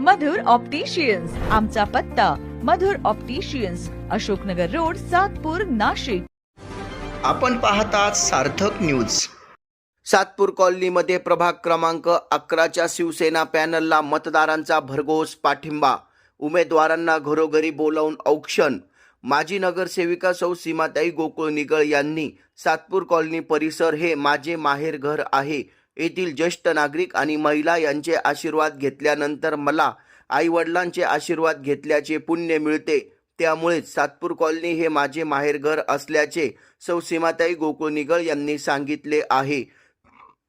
मधुर opticians. आमचा पत्ता Madhur opticians Ashoknagar road Satpur Nashik. आपण पाहतात सार्थक न्यूज. सातपूर कॉलनीमध्ये प्रभाग क्रमांक अकराच्या शिवसेना पॅनलला मतदारांचा भरघोस पाठिंबा. उमेदवारांना घरोघरी बोलावून औक्षण. माजी नगरसेविका सौ सीमाताई गोकुळ निगळ यांनी सातपूर कॉलनी परिसर हे माझे माहेर घर आहे येथील ज्येष्ठ नागरिक आणि महिला यांचे आशीर्वाद घेतल्यानंतर मला आईवडिलांचे आशीर्वाद घेतल्याचे पुण्य मिळते. त्यामुळेच सातपूर कॉलनी हे माझे माहेरघर असल्याचे सौ सीमाताई गोकुळ निगळ यांनी सांगितले आहे.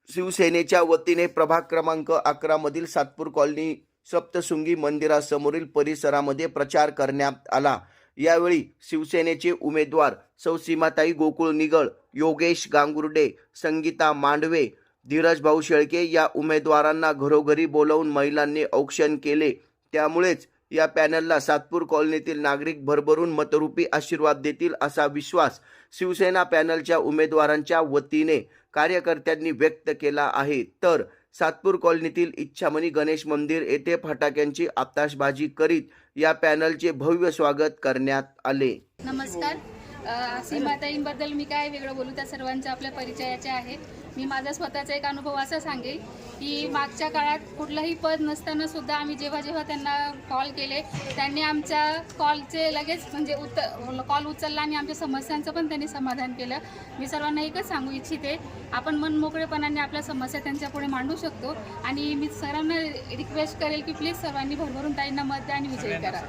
शिवसेनेच्या वतीने प्रभाग क्रमांक अकरामधील सातपूर कॉलनी सप्तशृंगी मंदिरासमोरील परिसरामध्ये प्रचार करण्यात आला. यावेळी शिवसेनेचे उमेदवार सौ सीमाताई गोकुळ निगळ योगेश गांगुर्डे संगीता मांडवे धीरज भाऊ शेळके या उमेदवारांना घरोघरी बोलावून महिलांनी औक्षण केले. त्यामुळेच या पॅनलला सातपूर कॉलनीतील नागरिक भरभरून मतरूपी आशीर्वाद देतील असा विश्वास शिवसेना पॅनलच्या उमेदवारांच्या वतीने कार्यकर्त्यांनी व्यक्त केला आहे. तर सातपूर कॉलनीतील इच्छामणी गणेश मंदिर येथे फटाक्यांची आताशबाजी करीत या पॅनलचे भव्य स्वागत करण्यात आले. नमस्कार. सीमाताईंबद्दल मी काय वेगळं बोलू? त्या सर्वांच्या आपल्या परिचयाच्या आहेत. मी माझा स्वतःचा एक अनुभव असा सांगेल की मागच्या काळात कुठलंही पद नसताना सुद्धा आम्ही जेव्हा जेव्हा त्यांना कॉल केले त्यांनी आमच्या कॉलचे लगेच म्हणजे उत कॉल उचलला आणि आमच्या समस्यांचं पण त्यांनी समाधान केलं. मी सर्वांना एकच सांगू इच्छिते आपण मनमोकळेपणाने आपल्या समस्या त्यांच्यापुढे मांडू शकतो आणि मी सर्वांना रिक्वेस्ट करेल की प्लीज सर्वांनी भरभरून ताईंना मत द्या आणि विजय करा.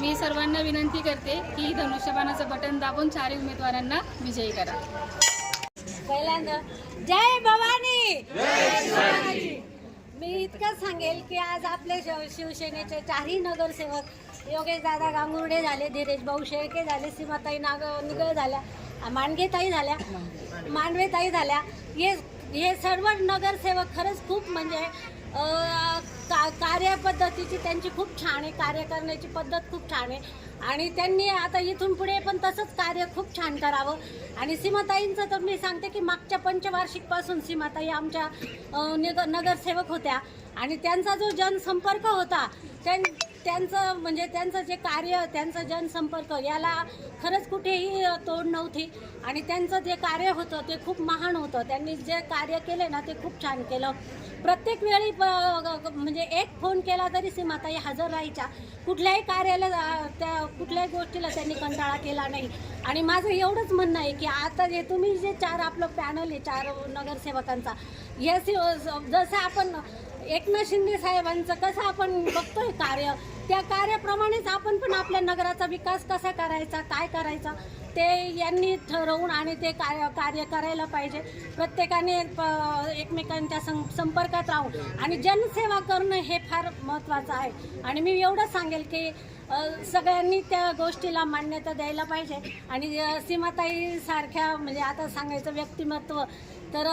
मी सर्वांना विनंती करते की धनुष्यबाणाचं बटन दाबून चारही उमेदवारांना विजयी करा. पहिल्यांदा. जय भवानी! मी इतकं सांगेल की आज आपले शिवसेनेचे चारही नगरसेवक योगेश दादा गांगुर्डे झाले धीरेश भाऊ शेळके झाले सीमाताई नाग निगळ झाल्या मांडगेताई झाल्या मांडवेताई झाल्या. हे हे सर्व नगरसेवक खरंच खूप म्हणजे का कार्यपद्धतीची त्यांची खूप छान आहे कार्य करण्याची पद्धत खूप छान आहे. आणि त्यांनी आता इथून पुढे पण तसंच कार्य खूप छान करावं. आणि सीमाताईंचं तर मी सांगते की मागच्या पंचवार्षिकपासून सीमाताई आमच्या अं, नगरसेवक होत्या. आणि त्यांचा जो जनसंपर्क होता त्यां त्यांचं म्हणजे त्यांचं जे कार्य त्यांचं जनसंपर्क याला खरंच कुठेही तोड नव्हती. आणि त्यांचं जे कार्य होतं ते खूप महान होतं. त्यांनी जे कार्य केले ना ते खूप छान केलं. प्रत्येक वेळी प- म्हणजे एक फोन केला तरी सीमाताई हजर राहायच्या. कुठल्याही कार्याला त्या कुठल्याही गोष्टीला त्यांनी कंटाळा केला नाही. आणि माझं एवढंच म्हणणं आहे की आता जे तुम्ही जे चार आपलं पॅनल आहे चार नगरसेवकांचा या जसं आपण एकनाथ शिंदे साहेबांचं कसं आपण बघतोय कार्य त्या कार्याप्रमाणेच आपण पण आपल्या नगराचा विकास कसा करायचा काय करायचा ते यांनी ठरवून आणि ते कार्य कार्य करायला पाहिजे. प्रत्येकाने प- एकमेकांच्या सं संपर्कात राहून आणि जनसेवा करणं हे फार महत्त्वाचं आहे. आणि मी एवढं सांगेल की सगळ्यांनी त्या गोष्टीला मान्यता द्यायला पाहिजे. आणि सीमाताईसारख्या म्हणजे आता सांगायचं व्यक्तिमत्व तर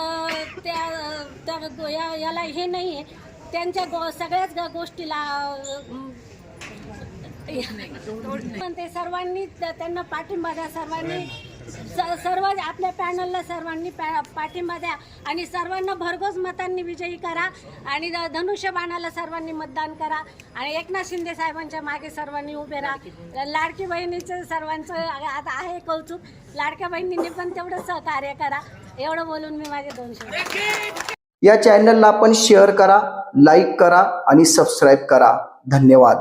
त्या त्या या याला हे नाही आहे त्यांच्या गो सगळ्याच ग- गोष्टीला पण ते सर्वांनी त्यांना पाठिंबा द्या सर्वांनी. स- सर्व आपल्या पॅनलला सर्वांनी पॅ पाठिंबा द्या आणि सर्वांना भरघोस मतांनी विजयी करा आणि ध- धनुष्यबाणाला सर्वांनी मतदान करा. आणि एकनाथ शिंदे साहेबांच्या मागे सर्वांनी उभे राहा. लाडकी बहिणीचं सर्वांचं आता आहे कौतुक. लाडक्या बहिणींनी पण तेवढं सहकार्य करा. एवढं बोलून मी माझे दोनशे या चॅनलला आपण शेअर करा लाईक करा आणि सबस्क्राईब करा. धन्यवाद.